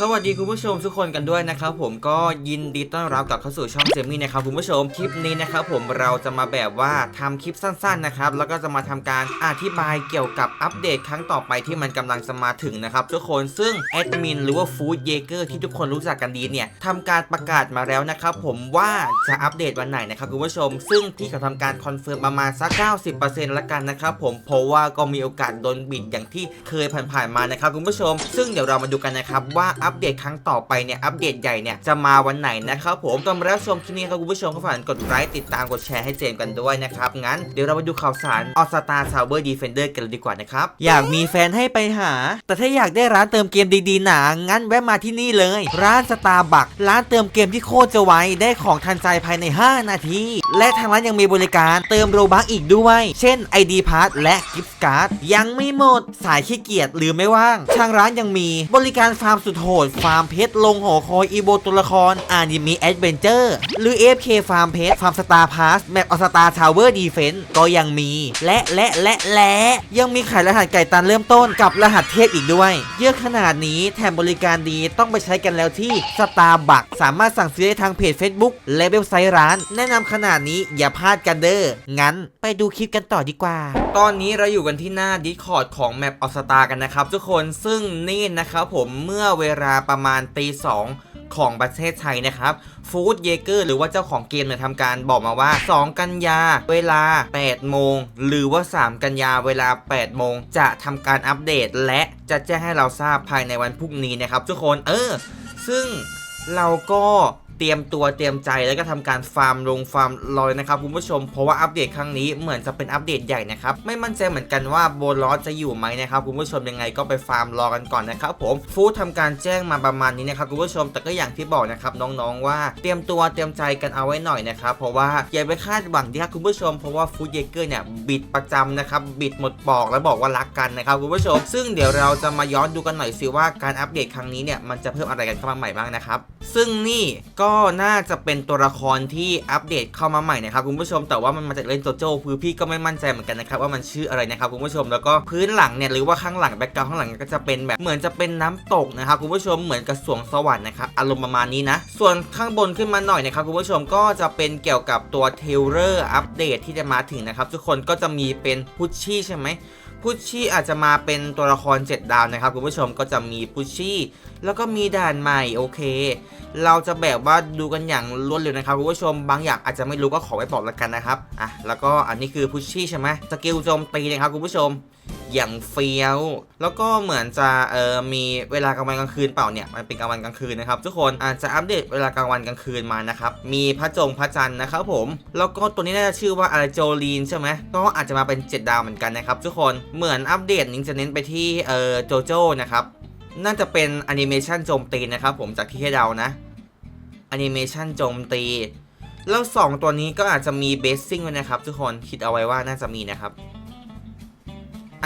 สวัสดีคุณผู้ชมทุกคนกันด้วยนะครับผมก็ยินดีต้อนรับกลับเข้าสู่ช่องเซมี่นะครับคุณผู้ชมคลิปนี้นะครับผมเราจะมาแบบว่าทำคลิปสั้นๆนะครับแล้วก็จะมาทำการอธิบายเกี่ยวกับอัปเดตครั้งต่อไปที่มันกำลังจะมาถึงนะครับทุกคนซึ่งแอดมินหรือว่าฟู้ดเยเกอร์ที่ทุกคนรู้จักกันดีเนี่ยทำการประกาศมาแล้วนะครับผมว่าจะอัปเดตวันไหนนะครับคุณผู้ชม ซึ่งที่เขาทำการคอนเฟิร์มประมาณสัก 90%ละกันนะครับผมเพราะว่าก็มีโอกาสโดนบิดอย่างที่เคยผ่านๆมานะครับคุณผู้ชม ซึ่งเดี๋ยวเรามาดูกันนะครับว่าอัปเดตครั้งต่อไปเนี่ยอัปเดตใหญ่เนี่ยจะมาวันไหนนะครับผมก่อนรับชมคลิปนี้ครับคุณผู้ชมก็ฝากกดไลค์ติดตามกดแชร์ให้เจมกันด้วยนะครับงั้นเดี๋ยวเรามาดูข่าวสารออสตาซาวเวอร์ดีเฟนเดอร์กันเลยดีกว่านะครับอยากมีแฟนให้ไปหา แต่ถ้าอยากได้ร้านเติมเกมดีๆหนางั้นแวะมาที่นี่เลย ร้านสตาร์บัคร้านเติมเกมที่โคตรจะไวได้ของทันใจภายใน 5 นาที และทางร้านยังมีบริการเติมโรบัคอีกด้วย เช่น ID p a s s และกิฟต์การ์ดยังไม่หมดสายขี้เกียจหรือไม่ว่าง ทางร้านยังมีบริการฟาร์มสุดโหดฟาร์มเพชรลงหอคอยอีโบตัวละครอานิมีแอดเวนเจอร์หรือ AFK ฟาร์มเพชรฟาร์มสตาร์พาสแมปออสตาทาวเวอร์ดีเฟนต์ก็ยังมี และและและและยังมีขายรหัสไก่ตันเริ่มต้นกับรหัสเทพอีกด้วย เยอะขนาดนี้แถมบริการดีต้องไปใช้กันแล้วที่สตาร์บัคสามารถสั่งซื้อได้ทางเพจ Facebook และเว็บไซต์ร้าน แนะนำขนาดนี้อย่าพลาดกันเด้องั้นไปดูคลิปกันต่อดีกว่า ตอนนี้เราอยู่กันที่หน้า Discord ของ Map of Star กันนะครับทุกคนซึ่งนี่นะครับผมเมื่อเวลาประมาณตีสองของประเทศไทยนะครับฟู้ดเยเกอร์หรือว่าเจ้าของเกมเนี่ยทำการบอกมาว่า 2 กันยาเวลา 8 โมง หรือว่า 3 กันยาเวลา 8 โมง จะทำการอัปเดต และจะแจ้งให้เราทราบภายในวันพรุ่งนี้นะครับทุกคนเออ ซึ่งเราก็ เตรียมตัวเตรียมใจแล้วก็ทำการฟาร์มลงฟาร์มลอยนะครับคุณผู้ชมเพราะว่าอัปเดตครั้งนี้เหมือนจะเป็นอัปเดตใหญ่นะครับไม่มั่นใจเหมือนกันว่าโบลอสจะอยู่ไหมนะครับคุณผู้ชมยังไงก็ไปฟาร์มรอกันก่อนนะครับผมฟูดทำการแจ้งมาประมาณนี้นะครับคุณผู้ชมแต่ก็อย่างที่บอกนะครับน้องๆว่าเตรียมตัวเตรียมใจกันเอาไว้หน่อยนะครับเพราะว่าอย่าไปคาดหวังที่ครับคุณผู้ชมเพราะว่าฟูดเยเกอร์เนี่ยบิดประจำนะครับบิดหมดปอกแล้วบอกว่ารักกันนะครับคุณผู้ชม ซึ่งเดี๋ยวเราจะมาย้อนดูกันหน่อยสิว่าการอัปเดตครั้งนี้เนี่ยมันจะเพิ่มอะไรกันเข้ามาใหม่บ้างนะครับซึ่งนี่ก็็น่าจะเป็นตัวละครที่อัปเดตเข้ามาใหม่นะครับคุณผู้ชมแต่ว่ามันมาจากเล่นโจโจ้คือพี่ก็ไม่มั่นใจเหมือนกันนะครับว่ามันชื่ออะไรนะครับคุณผู้ชมแล้วก็พื้นหลังเนี่ยหรือว่าข้างหลังแบ็กกราวข้างหลังก็จะเป็นแบบเหมือนจะเป็นน้ำตกนะครับคุณผู้ชมเหมือนกับสวงสวรรค์นะครับอารมณ์ประมาณนี้นะส่วนข้างบนขึ้นมาหน่อยนะครับคุณผู้ชมก็จะเป็นเกี่ยวกับตัวเทเลอร์อัปเดตที่จะมาถึงนะครับทุกคนก็จะมีเป็นพุชชี่ใช่ไหม พุชชี่อาจจะมาเป็นตัวละคร 7 ดาวนะครับคุณผู้ชมก็จะมีพุชชี่แล้วก็มีด่านใหม่โอเค เราจะแบบว่าดูกันอย่างรวดเร็วนะครับคุณผู้ชมบางอย่างอาจจะไม่รู้ก็ขอไว้บอกแล้วกันนะครับอะแล้วก็อันนี้คือพุชชี่ใช่ไหมสกิลโจมตีนะครับคุณผู้ชม อย่างเฟี้ยว แล้วก็เหมือนจะเออมีเวลากลางวันกลางคืนเปล่าเนี่ยมันเป็นกลางวันกลางคืนนะครับทุกคนอาจจะอัปเดตเวลากลางวันกลางคืนมานะครับมีพระจงพระจันทร์นะครับผมแล้วก็ตัวนี้น่าจะชื่อว่าอะไรโจลีนใช่ไหมก็อาจจะมาเป็น 7 ดาวเหมือนกันนะครับทุกคนเหมือนอัปเดตนี้จะเน้นไปที่เออโจโจ้นะครับน่าจะเป็นแอนิเมชันโจมตีนะครับผมจากที่ให้เดานะแอนิเมชันโจมตีแล้ว 2 ตัวนี้ก็อาจจะมีเบสซิ่งไว้นะครับ ทุกคนคิดเอาไว้ว่าน่าจะมีนะครับ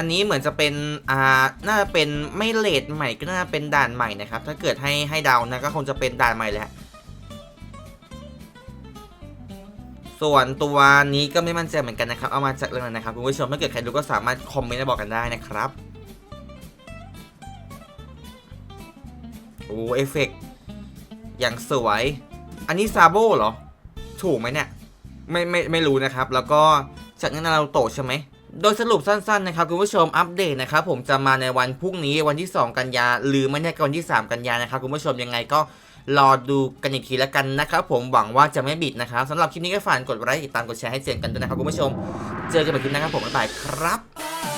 อันนี้เหมือนจะเป็นอ่าน่าจะเป็นไม่เลดใหม่ก็น่าจะเป็นด่านใหม่นะครับ ถ้าเกิดให้ให้เดานะก็คงจะเป็นด่านใหม่แหละส่วนตัวนี้ก็ไม่มั่นใจเหมือนกันนะครับ เอามาจากเรื่องนั้นนะครับคุณผู้ชมถ้าเกิดใครรู้ก็สามารถคอมเมนต์มาบอกกันได้นะครับโอ้เอฟเฟกต์อย่างสวย อันนี้ซาโบเหรอ ถูกไหมเนี่ย ไม่ไม่ไม่รู้นะครับ แล้วก็จากนั้นเราโตใช่ไหม โดยสรุปสั้นๆนะครับคุณผู้ชมอัปเดตนะครับผมจะมาในวันพรุ่งนี้วันที่ 2 กันยา หรือไม่แน่ก็วันที่ 3 กันยานะครับคุณผู้ชมยังไงก็รอดูกันอีกทีแล้วกันนะครับผมหวังว่าจะไม่บิดนะครับสำหรับคลิปนี้ก็ฝากกดไลค์ติดตามกดแชร์ให้เสียงกันด้วยนะครับคุณผู้ชม เจอกันใหม่คลิปหน้าครับผมบ๊ายบายครับ